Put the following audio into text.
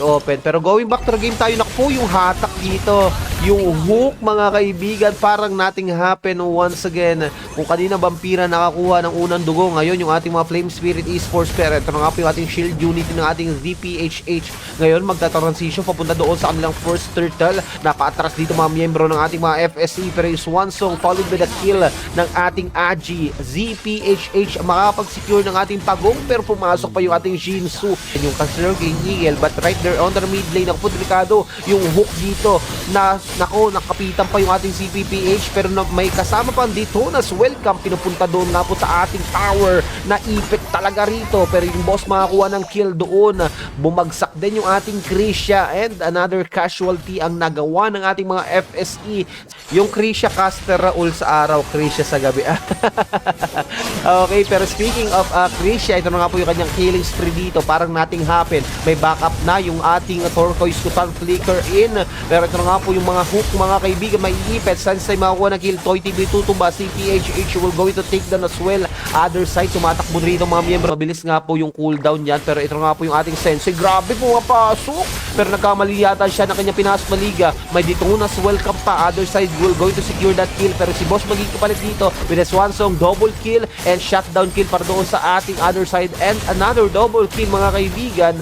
open. Pero going back to the game tayo, naku po yung hatak dito. Yung hook, mga kaibigan, parang nating happen once again. Kung kanina vampira nakakuha ng unang dugo, ngayon yung ating mga Flame Spirit Esports player. Ito nga po yung ating shield unity ng ating ZPHH. Ngayon, magta-transition papunta doon sa kanilang first turtle. Napa-atras dito mga miyembro ng ating mga FSE. Pero yung Swansong followed by the kill ng ating Agi. ZPHH makakapag-secure ng ating pagong pero pumasok pa yung ating Jinsu. Yung kay Eagle but right there on the mid lane ako po yung hook dito na nako nakapitan pa yung ating CPPH pero na, may kasama pang Detonas welcome. Pinupunta doon nga po sa ating tower. Na ipit talaga rito. Pero yung boss makakuha ng kill doon. Bumagsak din yung ating Krisha. And another casualty ang nagawa ng ating mga FSE yung Krisha caster Raul sa araw. Krisha sa gabi okay pero speaking of uh, Krisha ito na nga po yung kanyang killing spree dito. Parang nating happen may backup na yung ating turquoise kutan flicker in. Pero ito na nga po yung mga hook mga kaibigan. May iipit Sansay makukuha ng kill Toy TV tutumba CPHH will going to take down as well. Other side tumatakbo rito mga miyembro. Mabilis nga po yung cooldown yan pero ito na nga po yung ating sensei. Grabe pumapasok pero nagkamali yata siya na kanya pinasok na may ditunas welcome pa. Other side will going to secure that kill pero si boss magiging kapalit dito with a swan song double kill and shutdown kill para doon sa ating other side. And another double kill mga kaibigan